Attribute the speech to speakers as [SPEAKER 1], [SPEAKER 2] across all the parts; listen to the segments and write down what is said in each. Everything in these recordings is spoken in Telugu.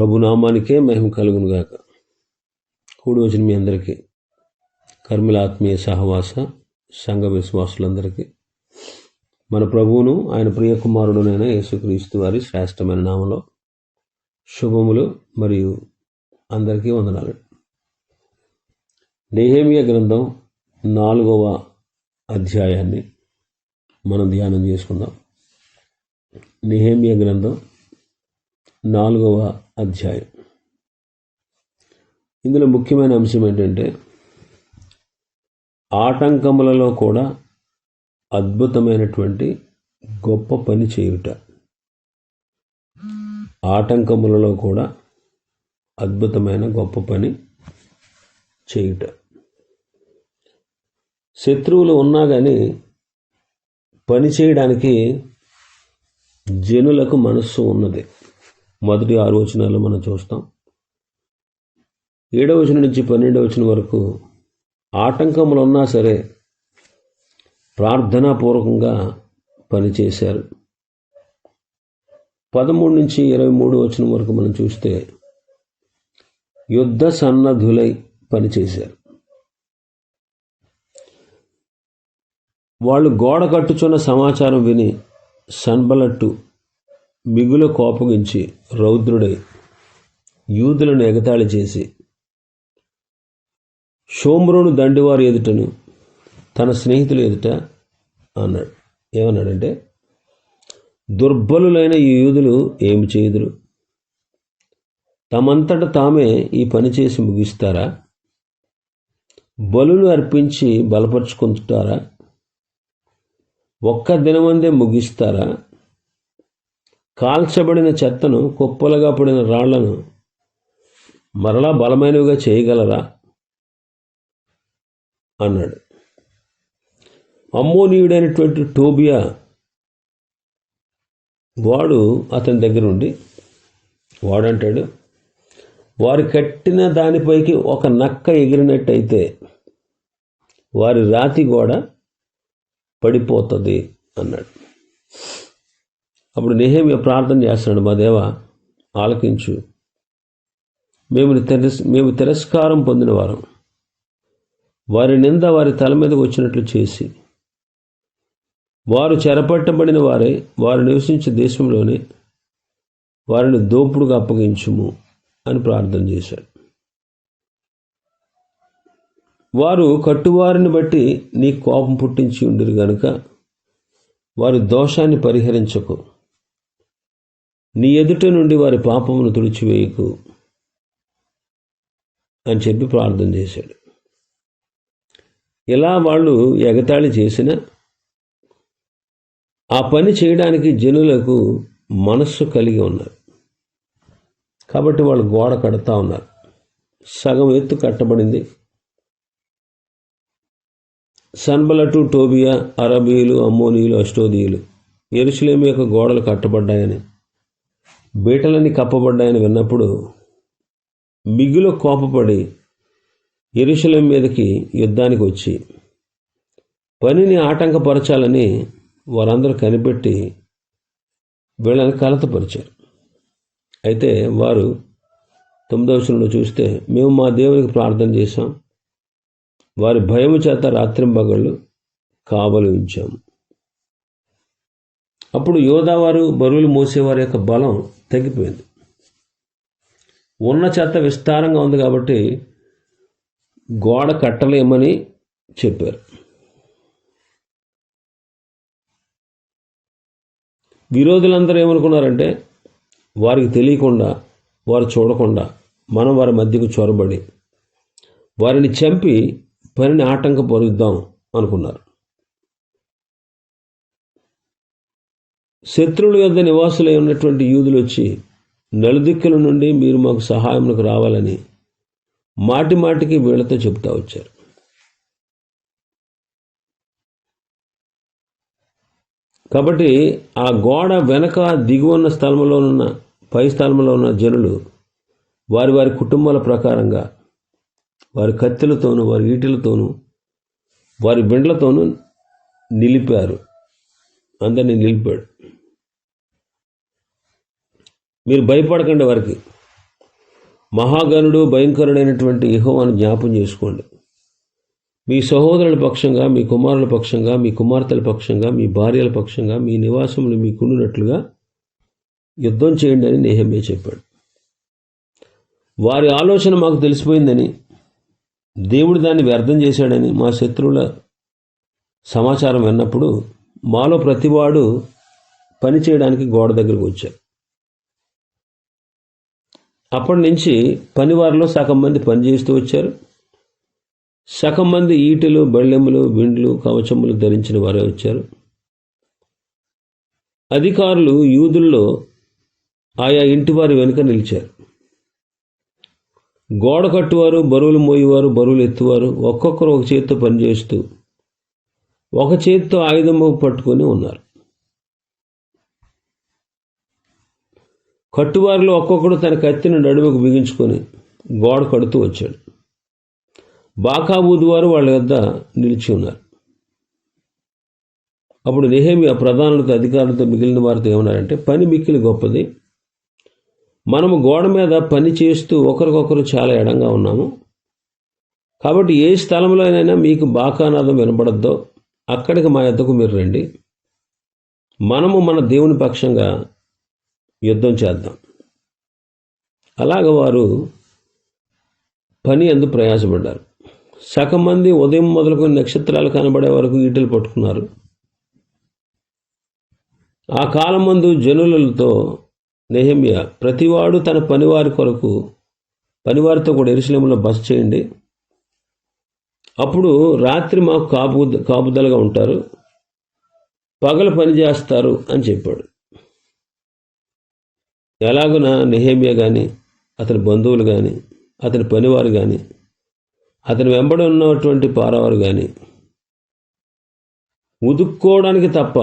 [SPEAKER 1] ప్రభునామానికే మహిమ కలుగును గాక కూడి వచ్చిన మీ అందరికీ కర్మిల ఆత్మీయ సహవాస సంఘ విశ్వాసులందరికీ మన ప్రభువును ఆయన ప్రియ కుమారుడునైన యేసుక్రీస్తు వారి శ్రేష్టమైన నామలో శుభములు మరియు అందరికీ వందనాలు. నేహేమియ గ్రంథం నాలుగవ అధ్యాయాన్ని మనం ధ్యానం చేసుకుందాం. నిహేమియ గ్రంథం నాలుగవ అధ్యాయం. ఇందులో ముఖ్యమైన అంశం ఏంటంటే ఆటంకములలో కూడా అద్భుతమైనటువంటి గొప్ప పని చేయుట. ఆటంకములలో కూడా అద్భుతమైన గొప్ప పని చేయుట. శత్రువులు ఉన్నా కానీ పని చేయడానికి జనులకు మనస్సు ఉన్నది. మొదటి ఆరు వచనాలు మనం చూస్తాం. ఏడవ వచనం నుంచి పన్నెండవ వచనం వరకు ఆటంకములు ఉన్నా సరే ప్రార్థనాపూర్వకంగా పనిచేశారు. పదమూడు నుంచి ఇరవై మూడు వచనం వరకు మనం చూస్తే యుద్ధ సన్నద్ధులై పనిచేశారు. వాళ్ళు గోడ కట్టుచున్న సమాచారం విని సన్బలట్టు మిగులు కోపగించి రౌద్రుడై యూదులను ఎగతాళి చేసి షోమ్రోను దండివారు ఎదుటను తన స్నేహితులు ఎదుట అన్నాడు. ఏమన్నాడంటే దుర్బలులైన ఈ యూదులు ఏమి చేయుదురు? తమంతట తామే ఈ పని చేసి ముగిస్తారా? బలులు అర్పించి బలపరుచుకుంటారా ఒక్క దినమందే ముగిస్తారా? కాల్చబడిన చెత్తను కుప్పలుగా పడిన రాళ్ళను మరలా బలమైనవిగా చేయగలరా? అన్నాడు. అమ్మోనీయుడైనటువంటి టోబియా వాడు అతని దగ్గర ఉండి వాడంటాడు వారు కట్టిన దానిపైకి ఒక నక్క ఎగిరినట్టయితే వారి రాతి గోడ పడిపోతుంది అన్నాడు. అప్పుడు నెహేమియ ప్రార్థన చేస్తున్నాడు మా దేవ ఆలకించు. మేము తిరస్ మేము తిరస్కారం పొందిన వారం వారి నింద వారి తల మీదకు వచ్చినట్లు చేసి వారు చెరపట్టబడిన వారే వారు నివసించే దేశంలోనే వారిని దోపుడుగా అప్పగించుము అని ప్రార్థన చేశాడు. వారు కట్టువారిని బట్టి నీ కోపం పుట్టించి ఉండిరు గనుక వారి దోషాన్ని పరిహరించకు. నీ ఎదుట నుండి వారి పాపమును తుడిచివేయకు అని చెప్పి ప్రార్థన చేశాడు. ఇలా వాళ్ళు ఎగతాళి చేసిన ఆ పని చేయడానికి జనులకు మనస్సు కలిగి ఉన్నారు. కాబట్టి వాళ్ళు గోడ కడతా ఉన్నారు. సగం ఎత్తు కట్టబడింది. సన్బలటు టోబియా అరబీయులు అమ్మోనీయులు అష్టోదీయులు ఎరుసలేం యొక్క గోడలు కట్టబడ్డాయని బీటలన్నీ కప్పబడ్డాయని విన్నప్పుడు మిగులు కోపపడి ఎరుశలం మీదకి యుద్ధానికి వచ్చి పనిని ఆటంకపరచాలని వారందరూ కనిపెట్టి వీళ్ళని కలతపరిచారు. అయితే వారు తొమ్మిదవ చూస్తే మేము మా దేవునికి ప్రార్థన చేశాం. వారి భయము చేత రాత్రింబగళ్ళు కావలి ఉంచాము. అప్పుడు యోధావారు బరువులు మోసేవారి యొక్క బలం తగ్గిపోయింది. ఉన్న చెత్త విస్తారంగా ఉంది కాబట్టి గోడ కట్టలేమని చెప్పారు. విరోధులందరూ ఏమనుకున్నారంటే వారికి తెలియకుండా వారు చూడకుండా మనం వారి మధ్యకు చొరబడి వారిని చంపి పనిని ఆటంకపరుద్దాం అనుకున్నారు. శత్రువుల యొద్ నివాసులై ఉన్నటువంటి యూదులు వచ్చి నలుదిక్కుల నుండి మీరు మాకు సహాయంలోకి రావాలని మాటి మాటికి వీళ్ళతో చెబుతా వచ్చారు. కాబట్టి ఆ గోడ వెనక దిగువన్న స్థలంలోనున్న పై స్థలంలో ఉన్న జనులు వారి వారి కుటుంబాల ప్రకారంగా వారి కత్తులతోనూ వారి ఈటలతోనూ వారి బిండ్లతోనూ నిలిపారు. అందరినీ నిలిపాడు. మీరు భయపడకండి వారికి. మహాగణుడు భయంకరుడైనటువంటి యెహోవాను జ్ఞాపం చేసుకోండి. మీ సహోదరుల పక్షంగా మీ కుమారుల పక్షంగా మీ కుమార్తెల పక్షంగా మీ భార్యల పక్షంగా మీ నివాసములు మీకుండునట్లుగా యుద్ధం చేయండి అని నేహమ్య చెప్పాడు. వారి ఆలోచన మాకు తెలిసిపోయిందని దేవుడు దాన్ని వ్యర్థం చేశాడని మా శత్రువుల సమాచారం విన్నప్పుడు మాలో ప్రతివాడు పని చేయడానికి గోడ దగ్గరకు వచ్చారు. అప్పటి నుంచి పనివారిలో సగం మంది పని చేస్తూ వచ్చారు. సగం మంది ఈటెలు బళ్ళెములు బిండ్లు కవచములు ధరించిన వారే వచ్చారు. అధికారులు యూదుల్లో ఆయా ఇంటి వారి వెనుక నిలిచారు. గోడ కట్టువారు బరువులు మోయేవారు బరువులు ఎత్తువారు ఒక్కొక్కరు ఒక చేత్తో పనిచేస్తూ ఒక చేత్తో ఆయుధము పట్టుకొని ఉన్నారు. కట్టువారిలో ఒక్కొక్కడు తన కత్తిని నడుముకు బిగించుకొని గోడ కడుతూ వచ్చాడు. బాకా ఊదువారు వాళ్ళ వద్ద నిలిచి ఉన్నారు. అప్పుడు నెహేమి ఆ ప్రధానులతో అధికారులతో మిగిలిన వారితో ఏమన్నారంటే పని మిక్కిలి గొప్పది. మనము గోడ మీద పని చేస్తూ ఒకరికొకరు చాలా ఎడంగా ఉన్నాము. కాబట్టి ఏ స్థలంలోనైనా మీకు బాకానాదం వినపడద్దో అక్కడికి మా యొద్దకు మీరు రండి. మనము మన దేవుని పక్షంగా యుద్ధం చేద్దాం. అలాగ వారు పని ఎందు ప్రయాసపడ్డారు. సగం మంది ఉదయం మొదలుకొని నక్షత్రాలు కనబడే వరకు ఈటలు పట్టుకున్నారు. ఆ కాలం మందు జనులతో నెహమ్య ప్రతివాడు తన పనివారి కొరకు పనివారితో కూడా ఎరుసలేములో బస చేయండి. అప్పుడు రాత్రి మాకు కాపు కాపుదలగా ఉంటారు. పగలు పని చేస్తారు అని చెప్పాడు. ఎలాగున నిహేమియా కానీ అతని బంధువులు కానీ అతని పనివారు కానీ అతని వెంబడి ఉన్నటువంటి పారవారు కానీ ఉదుక్కోవడానికి తప్ప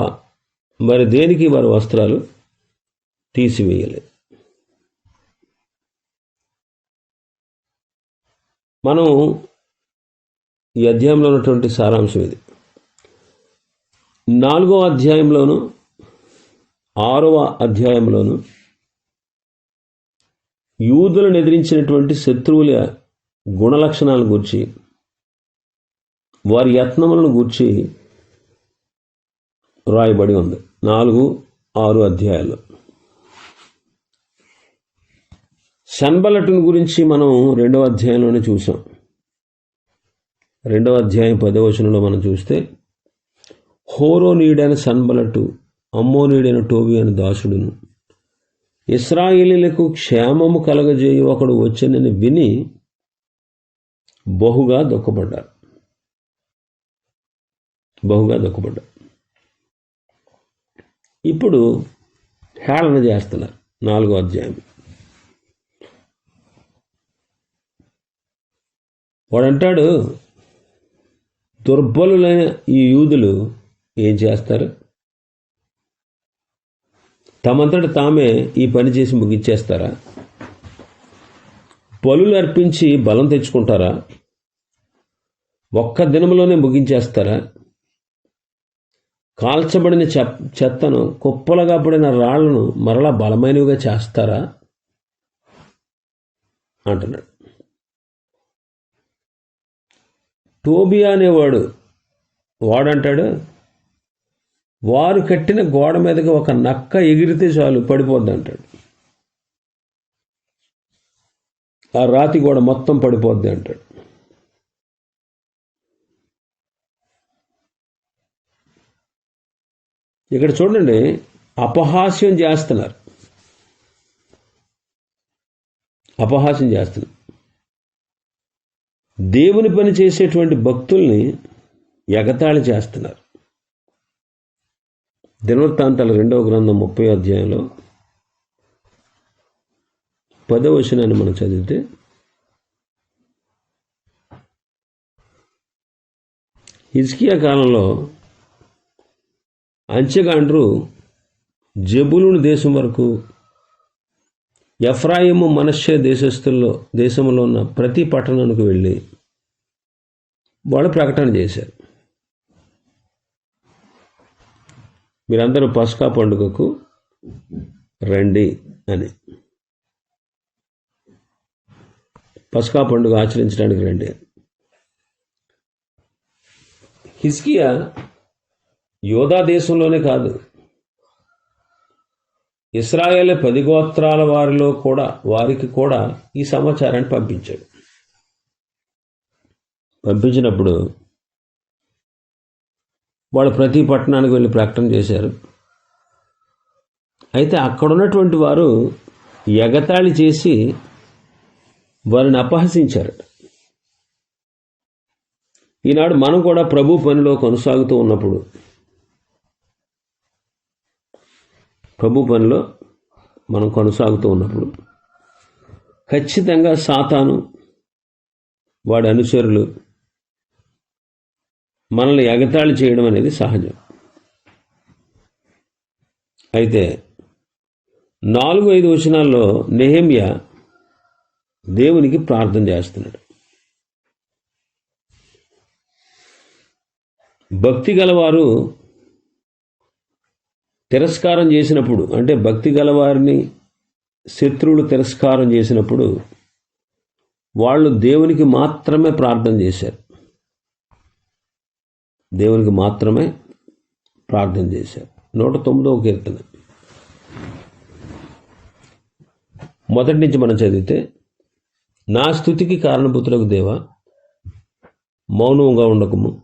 [SPEAKER 1] మరి దేనికి వారి వస్త్రాలు తీసివేయలేదు మనం ఈ అధ్యాయంలో ఉన్నటువంటి సారాంశం ఇది. నాలుగవ అధ్యాయంలోను ఆరవ అధ్యాయంలోను యూదులను ఎదిరించినటువంటి శత్రువుల గుణలక్షణాలను గూర్చి వారి యత్నములను గూర్చి రాయబడి ఉంది. నాలుగు ఆరు అధ్యాయాలు. సన్బలటుని గురించి మనం రెండవ అధ్యాయంలోనే చూసాం రెండవ అధ్యాయం పదవచనంలో మనం చూస్తే హోరో నీడైన సన్బలటు అమ్మో నీడైన టోబి అని దాసుడును ఇస్రాయిలీలకు క్షేమము కలగజేయు ఒకడు వచ్చనని విని బహుగా దుఃఖపడ్డారు. బహుగా దుఃఖపడ్డారు. ఇప్పుడు హేళన చేస్తున్నారు నాలుగో అధ్యాయం. వాడంటాడు దుర్బలులైన ఈ యూదులు ఏం చేస్తారు? తమంతట తామే ఈ పని చేసి ముగించేస్తారా? బలులు అర్పించి బలం తెచ్చుకుంటారా? ఒక్క దినంలోనే ముగించేస్తారా? కాల్చబడిన చెత్తను కుప్పలుగా పడిన రాళ్ళను మరలా బలమైనవిగా చేస్తారా? అంటున్నాడు. టోబియా అనేవాడు వాడంటాడు వారు కట్టిన గోడ మీదకి ఒక నక్క ఎగిరితే చాలు పడిపోద్ది అంటాడు. ఆ రాతి గోడ మొత్తం పడిపోద్ది అంటాడు. ఇక్కడ చూడండి అపహాస్యం చేస్తున్నారు. అపహాస్యం చేస్తున్నారు. దేవుని పని చేసేటువంటి భక్తుల్ని ఎగతాళి చేస్తున్నారు. దినవృత్తాంతాల రెండవ గ్రంథం ముప్పై అధ్యాయంలో పదవ వచనాన్ని మనం చదివితే హిజ్కియా కాలంలో అంచెగాండ్రు జబులుని దేశం వరకు ఎఫ్రాయిము మనశ్య దేశస్థుల్లో దేశంలో ఉన్న ప్రతి పట్టణానికి వెళ్ళి వాళ్ళు ప్రకటన చేశారు. మీరందరూ పస్కా పండుగకు రండి అని. పస్కా పండుగ ఆచరించడానికి రండి. హిస్కియా యోధా దేశంలోనే కాదు. ఇస్రాయేల్ పది గోత్రాల వారిలో కూడా వారికి కూడా ఈ సమాచారాన్ని పంపించాడు. పంపించినప్పుడు వాళ్ళు ప్రతి పట్టణానికి వెళ్ళి ప్రకటన చేశారు. అయితే అక్కడున్నటువంటి వారు ఎగతాళి చేసి వారిని అపహసించారు. ఈనాడు మనం కూడా ప్రభు పనిలో కొనసాగుతూ ఉన్నప్పుడు ప్రభు పనిలో మనం కొనసాగుతూ ఉన్నప్పుడు ఖచ్చితంగా సాతాను వాడి అనుచరులు మనల్ని ఎగతాళి చేయడం అనేది సహజం. అయితే నాలుగు ఐదు వచనాల్లో నెహమ్య దేవునికి ప్రార్థన చేస్తున్నాడు. భక్తి గలవారు తిరస్కారం చేసినప్పుడు అంటే భక్తి గలవారిని శత్రువులు తిరస్కారం చేసినప్పుడు వాళ్ళు దేవునికి మాత్రమే ప్రార్థన చేశారు. దేవునికి మాత్రమే ప్రార్థన చేశారు. నూట తొమ్మిదవ కీర్తన. మొదటి నుంచి మనం చదివితే నా స్థుతికి కారణపుత్రకు దేవ మౌనంగా ఉండకము.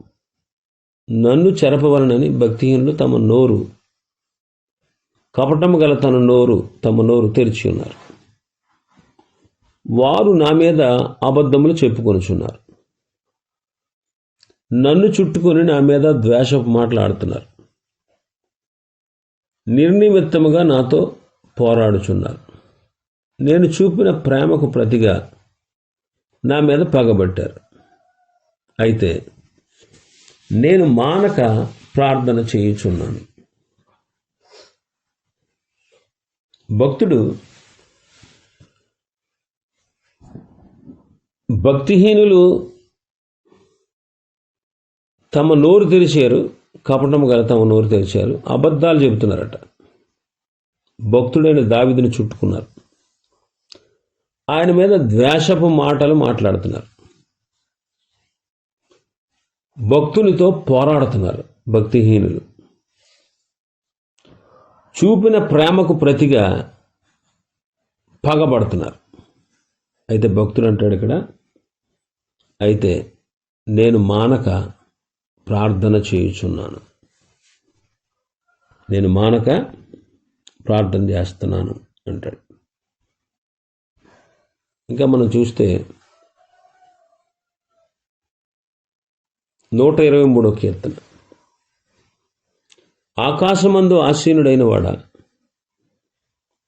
[SPEAKER 1] నన్ను చెరపవలనని భక్తిహీనులు తమ నోరు కపటము గల తన నోరు తమ నోరు తెరిచి ఉన్నారు. వారు నా మీద అబద్ధములు చెప్పుకొనుచున్నారు. నన్ను చుట్టుకొని నా మీద ద్వేషపు మాట్లాడుతున్నారు. నిర్నిమిత్తముగా నాతో పోరాడుచున్నారు. నేను చూపిన ప్రేమకు ప్రతిగా నా మీద పగబట్టారు. అయితే నేను మానక ప్రార్థన చేయుచున్నాను. భక్తుడు భక్తిహీనులు తమ నోరు తెరిచారు కపటం గల తమ నోరు తెరిచారు. అబద్ధాలు చెబుతున్నారట. భక్తుడైన దావిదిని చుట్టుకున్నారు. ఆయన మీద ద్వేషపు మాటలు మాట్లాడుతున్నారు. భక్తునితో పోరాడుతున్నారు భక్తిహీనులు. చూపిన ప్రేమకు ప్రతిగా పగబడుతున్నారు. అయితే భక్తుడు అంటాడు ఇక్కడ అయితే నేను మానక ప్రార్థన చేయుచున్నాను. నేను మానక ప్రార్థన చేస్తున్నాను అంటాడు. ఇంకా మనం చూస్తే నూట ఇరవై మూడో కీర్తన. ఆకాశమందు ఆసీనుడైన వాడ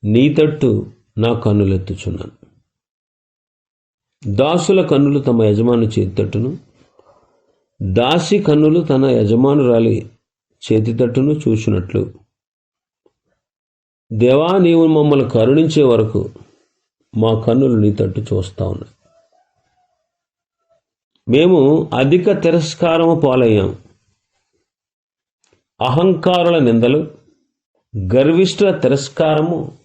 [SPEAKER 1] నీ తట్టు నా కన్నులెత్తుచున్నాను. దాసుల కన్నులు తమ యజమాని చేతట్టును దాసి కన్నులు తన యజమానురాలి చేతి తట్టును చూసినట్లు దేవా నీవు మమ్మల్ని కరుణించే వరకు మా కన్నులు నీ తట్టు చూస్తా ఉన్నాయి. మేము అధిక తిరస్కారము పాలయ్యాం. అహంకారుల నిందలు గర్విష్ఠుల తిరస్కారము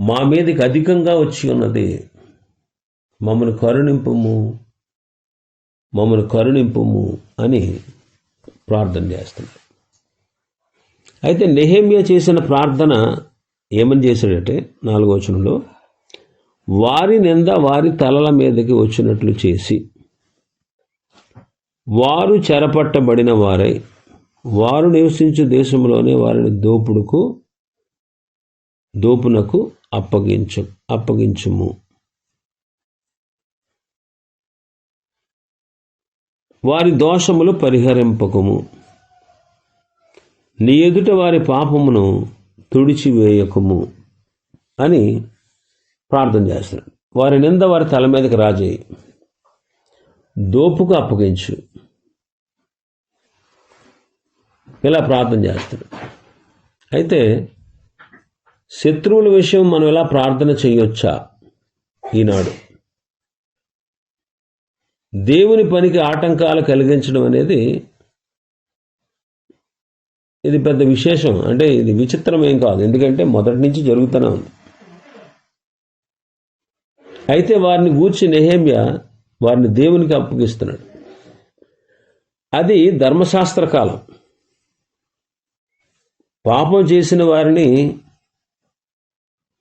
[SPEAKER 1] మా మీదకి అధికంగా వచ్చి ఉన్నది. మమ్మల్ని కరుణింపుము. మమ్మల్ని కరుణింపుము అని ప్రార్థన చేస్తున్నారు అయితే నెహేమియా చేసిన ప్రార్థన ఏమని చేశాడంటే నాలుగో వచనంలో వారి నింద వారి తలల మీదకి వచ్చినట్లు చేసి వారు చెరపట్టబడిన వారై వారు నివసించు దేశంలోనే వారిని దోపుడుకు దోపునకు అప్పగించు అప్పగించుము. వారి దోషములు పరిహరింపకము. నీ ఎదుట వారి పాపమును తుడిచివేయకము అని ప్రార్థన చేస్తున్నాడు. వారి నింద వారి తల మీదకి రాజేయి దోపుకు అప్పగించు. ఇలా ప్రార్థన చేస్తాడు అయితే శత్రువుల విషయం మనం ఎలా ప్రార్థన చేయొచ్చా? ఈనాడు దేవుని పనికి ఆటంకాలు కలిగించడం అనేది ఇది పెద్ద విశేషం. అంటే ఇది విచిత్రం ఏం కాదు. ఎందుకంటే మొదటి నుంచి జరుగుతూనే ఉంది. అయితే వారిని గూర్చి నెహేమ్య వారిని దేవునికి అప్పగిస్తున్నాడు. అది ధర్మశాస్త్ర కాలం. పాపం చేసిన వారిని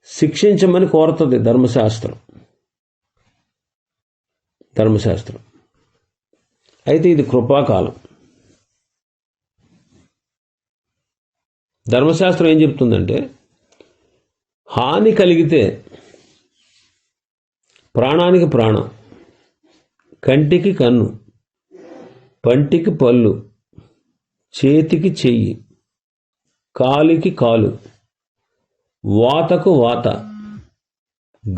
[SPEAKER 1] శిక్షించమని కోరుతుంది ధర్మశాస్త్రం. ధర్మశాస్త్రం. అయితే ఇది కృపాకాలం. ధర్మశాస్త్రం ఏం చెప్తుందంటే హాని కలిగితే ప్రాణానికి ప్రాణం కంటికి కన్ను పంటికి పళ్ళు చేతికి చెయ్యి కాలికి కాలు వాతకు వాత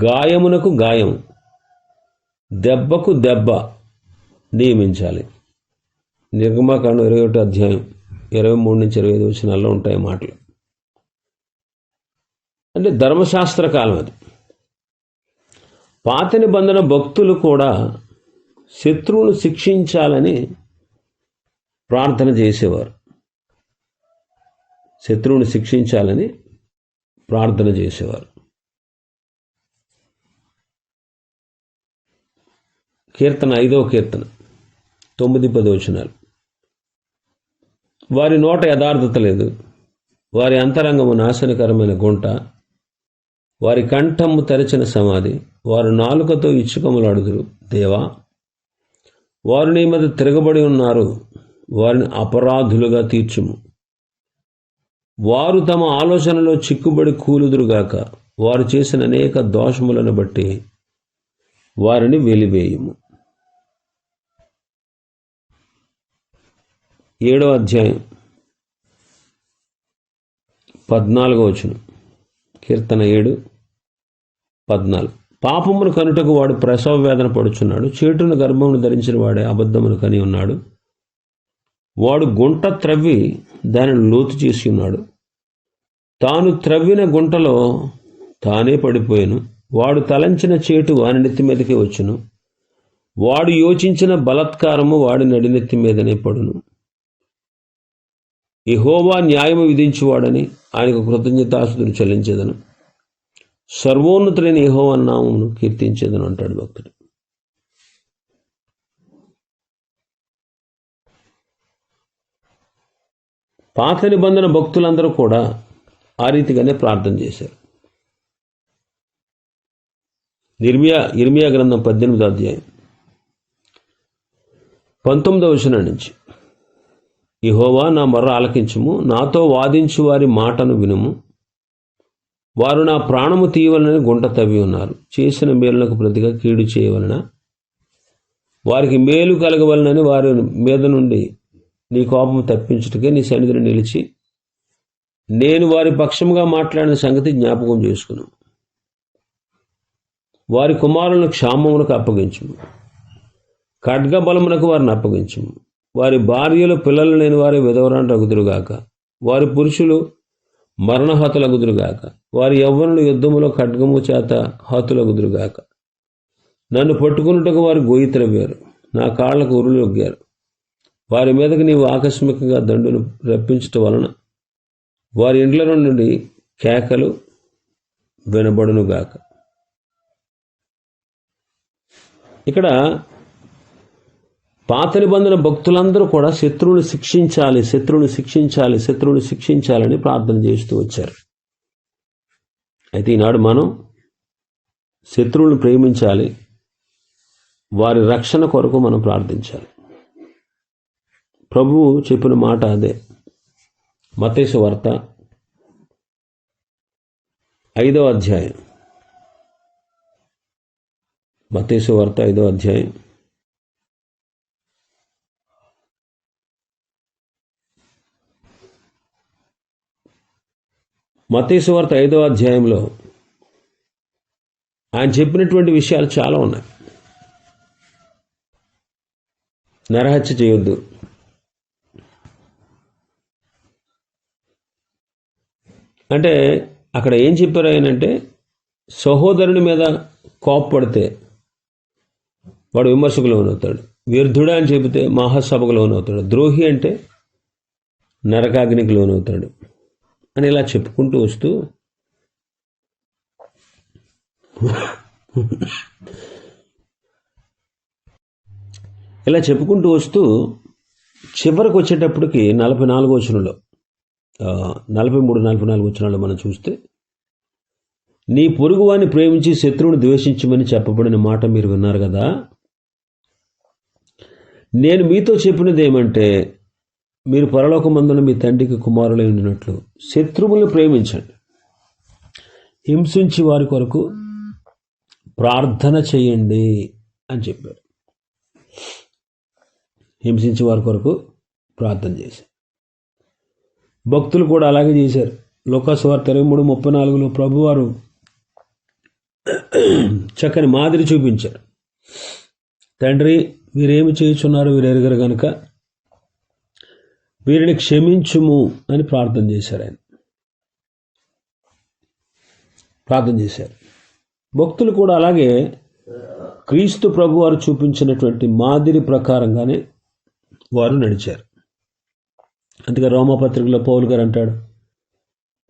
[SPEAKER 1] గాయమునకు గాయం దెబ్బకు దెబ్బ నియమించాలి. నిర్గమాకాండం ఇరవై ఒకటి అధ్యాయం ఇరవై మూడు నుంచి ఇరవై ఐదు వచనాల్లో ఉంటాయి మాటలు. అంటే ధర్మశాస్త్ర కాలం అది. పాత నిబంధన భక్తులు కూడా శత్రువును శిక్షించాలని ప్రార్థన చేసేవారు. శత్రువుని శిక్షించాలని ప్రార్థన చేసేవారు. కీర్తన ఐదవ కీర్తన తొమ్మిది పది వచనాలు. వారి నోట యథార్థత లేదు. వారి అంతరంగము నాశనకరమైన గుంట. వారి కంఠము తెరచిన సమాధి. వారు నాలుకతో ఇచ్చుకములాడుదురు దేవా వారు నీ మీద తిరగబడి ఉన్నారు. వారిని అపరాధులుగా తీర్చుము. వారు తమ ఆలోచనలో చిక్కుబడి కూలుదురుగాక. వారు చేసిన అనేక దోషములను బట్టి వారిని వెలివేయుము. ఏడో అధ్యాయం పద్నాలుగో వచనం. కీర్తన ఏడు పద్నాలుగు. పాపమును కనుటకు వాడు ప్రసవ వేదన పడుచున్నాడు. చేటును గర్భమును ధరించిన వాడే అబద్ధమును కని ఉన్నాడు. వాడు గుంట త్రవ్వి దానిని లోతు చేసి ఉన్నాడు. తాను త్రవ్విన గుంటలో తానే పడిపోయాను. వాడు తలంచిన చేటు వాని నెత్తి మీదకి వచ్చును. వాడు యోచించిన బలత్కారము వాడి నడినెత్తి మీదనే పడును. ఇహోవా న్యాయము విధించువాడని ఆయనకు కృతజ్ఞతాస్తులు చెల్లించేదను. సర్వోన్నతులైన ఇహోవా నామమును కీర్తించేదను అంటాడు భక్తుడు. పాత నిబంధన భక్తులందరూ కూడా ఆ రీతిగానే ప్రార్థన చేశారు. నిర్మియా ఇర్మియా గ్రంథం పద్దెనిమిదో అధ్యాయం పంతొమ్మిదవ వచనం నుంచి. ఇహోవా నా మొర్ర ఆలకించుము. నాతో వాదించు వారి మాటను వినుము. వారు నా ప్రాణము తీయవలనని గుంట తవ్వి ఉన్నారు. చేసిన మేలులకు ప్రతిగా కీడు చేయవలన. వారికి మేలు కలగవలనని వారి మీద నుండి నీ కోపం తప్పించుటకే నీ సన్నిధిని నిలిచి నేను వారి పక్షముగా మాట్లాడిన సంగతి జ్ఞాపకం చేసుకున్నాను వారి కుమారులను క్షామమునకు అప్పగించుము. ఖడ్గ బలమునకు వారిని అప్పగించుము. వారి భార్యలు పిల్లలు లేని వారి విధవరాన్ని రగుదురుగాక వారి పురుషులు మరణహతులగుదురుగాక వారి యవ్వనులు యుద్ధములో ఖడ్గము చేత హతులగుదురుగాక నన్ను పట్టుకున్నట్టుకు వారు గొయ్యి త్రవ్వారు. నా కాళ్ళకు ఉరులు ఒగ్గారు వారి మీదకి నీవు ఆకస్మికంగా దండును రప్పించటం వలన వారి ఇండ్ల నుండి కేకలు వినబడునుగాక ఇక్కడ పాత నిబంధన భక్తులందరూ కూడా శత్రువుని శిక్షించాలి శత్రువుని శిక్షించాలి శత్రువుని శిక్షించాలని ప్రార్థన చేస్తూ వచ్చారు. అయితే ఈనాడు మనం శత్రువులను ప్రేమించాలి వారి రక్షణ కొరకు మనం ప్రార్థించాలి. ప్రభువు చెప్పిన మాట అదే. మతేసు వార్త ఐదవ అధ్యాయం. మతేసు వార్త ఐదవ అధ్యాయం. మతేసు వార్త ఐదవ అధ్యాయంలో ఆయన చెప్పినటువంటి విషయాలు చాలా ఉన్నాయి. నరహత్య చేయొద్దు. అంటే అక్కడ ఏం చెప్పారు ఆయన అంటే సహోదరుని మీద కోప్పడితే వాడు విమర్శకు లోనవుతాడు వ్యర్థుడా అని చెబితే మహాసభకు లోనవుతాడు ద్రోహి అంటే నరకాగ్నికి లోనవుతాడు అని ఇలా చెప్పుకుంటూ వస్తూ ఇలా చెప్పుకుంటూ వస్తూ చివరికి వచ్చేటప్పటికి నలభై నాలుగు వచనంలో నలభై మూడు నలభై నాలుగు వచనాలు మనం చూస్తే నీ పొరుగువాన్ని ప్రేమించి శత్రువుని ద్వేషించమని చెప్పబడిన మాట మీరు విన్నారు కదా? నేను మీతో చెప్పినది ఏమంటే మీరు పరలోకమందున మీ తండ్రికి కుమారులై ఉండినట్లు శత్రువులను ప్రేమించండి. హింసించి వారి కొరకు ప్రార్థన చేయండి అని చెప్పారు హింసించి వారి కొరకు ప్రార్థన చేశారు. భక్తులు కూడా అలాగే చేశారు. లోకాసువార్త ఇరవై మూడు ముప్పై నాలుగులో ప్రభువారు చక్కని మాదిరి చూపించారు. తండ్రి వీరేమి చేయుచున్నారు వీరు కనుక వీరిని క్షమించుము అని ప్రార్థన చేశారు ఆయన. ప్రార్థన చేశారు. భక్తులు కూడా అలాగే క్రీస్తు ప్రభు వారు చూపించినటువంటి మాదిరి ప్రకారంగానే వారు నడిచారు. అందుకే రోమపత్రికలో పౌలు గారు అంటాడు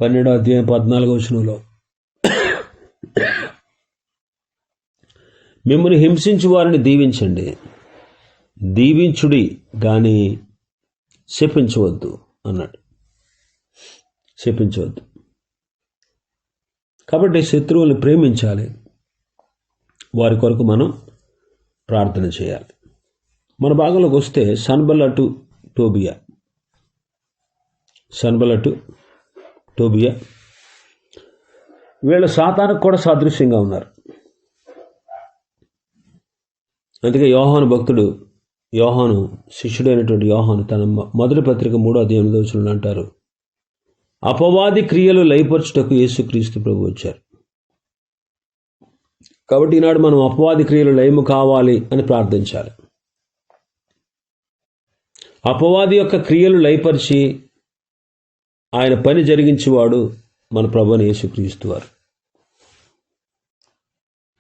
[SPEAKER 1] పన్నెండో అధ్యాయం పద్నాలుగో వచనంలో మిమ్మల్ని హింసించు వారిని దీవించండి. దీవించుడి కానీ శపించవద్దు అన్నాడు. శపించవద్దు. కాబట్టి శత్రువుల్ని ప్రేమించాలి. వారి కొరకు మనం ప్రార్థన చేయాలి. మన భాగంలోకి వస్తే సన్బలటు టోబియా. సన్బలటు టోబియా. వీళ్ళ సాతానికి కూడా సాదృశ్యంగా ఉన్నారు. అందుకే యోహాను భక్తుడు యోహాను శిష్యుడైనటువంటి యోహాను తన మొదటి పత్రిక మూడో అధ్యాయం ఎనిమిదో అంటారు. అపవాది క్రియలు లయపరచుటకు యేసుక్రీస్తు ప్రభు వచ్చారు. కాబట్టి ఈనాడు మనం అపవాది క్రియలు లయము కావాలి అని ప్రార్థించాలి. అపవాది యొక్క క్రియలు లయపరిచి ఆయన పని జరిగించేవాడు మన ప్రభుని యేసుక్రీస్తు వారు.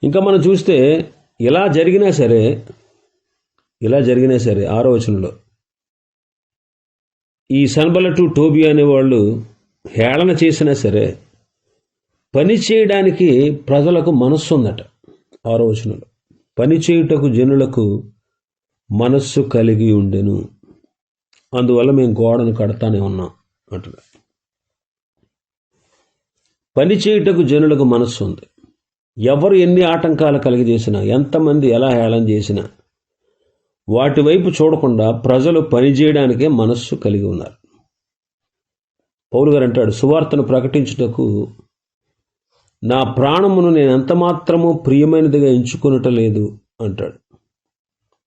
[SPEAKER 1] ఇంకా మనం చూస్తే ఎలా జరిగినా సరే ఇలా జరిగినా సరే ఆరో వచనంలో ఈ సన్బలటు టోబి అనేవాళ్ళు హేళన చేసినా సరే పని చేయడానికి ప్రజలకు మనస్సు ఉందట ఆరో వచనంలో పని చేయుటకు జనులకు మనస్సు కలిగి ఉండెను. అందువల్ల మేము గోడను కడతానే ఉన్నాం అంటున్నారు పని చేయుటకు జనులకు మనస్సు ఉంది. ఎవరు ఎన్ని ఆటంకాలు కలిగజేసినా ఎంతమంది ఎలా హేళన చేసినా వాటి వైపు చూడకుండా ప్రజలు పనిచేయడానికే మనస్సు కలిగి ఉన్నారు. పౌలు గారు అంటాడు సువార్తను ప్రకటించుటకు నా ప్రాణమును నేను ఎంత మాత్రము ప్రియమైనదిగా ఎంచుకొనుట లేదు అంటాడు.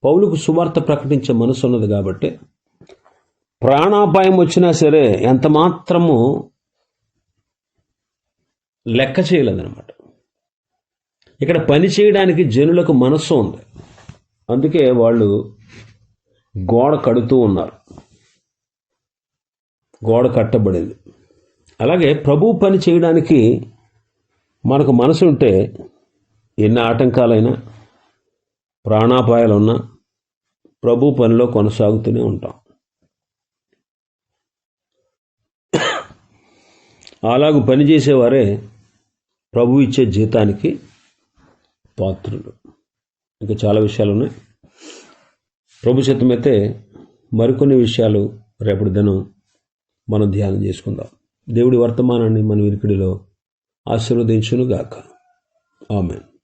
[SPEAKER 1] పౌలుకు సువార్త ప్రకటించే మనసు ఉన్నది కాబట్టి ప్రాణాపాయం వచ్చినా సరే ఎంత మాత్రము లెక్క చేయలేదన్నమాట. ఇక్కడ పని చేయడానికి జనులకు మనస్సు ఉంది. అందుకే వాళ్ళు గోడ కడుతూ ఉన్నారు. గోడ కట్టబడింది. అలాగే ప్రభు పని చేయడానికి మనకు మనసు ఉంటే ఎన్ని ఆటంకాలైనా ప్రాణాపాయాలున్నా ప్రభు పనిలో కొనసాగుతూనే ఉంటాం. అలాగూ పనిచేసేవారే ప్రభు ఇచ్చే జీతానికి పాత్రులు. ఇంకా చాలా విషయాలు ఉన్నాయి ప్రభు చిత్తమైతే మరికొన్ని విషయాలు రేపటి దినం మనం ధ్యానం చేసుకుందాం. దేవుడి వర్తమానాన్ని మన వినికిడిలో ఆశీర్వదించును గాక ఆమెన్.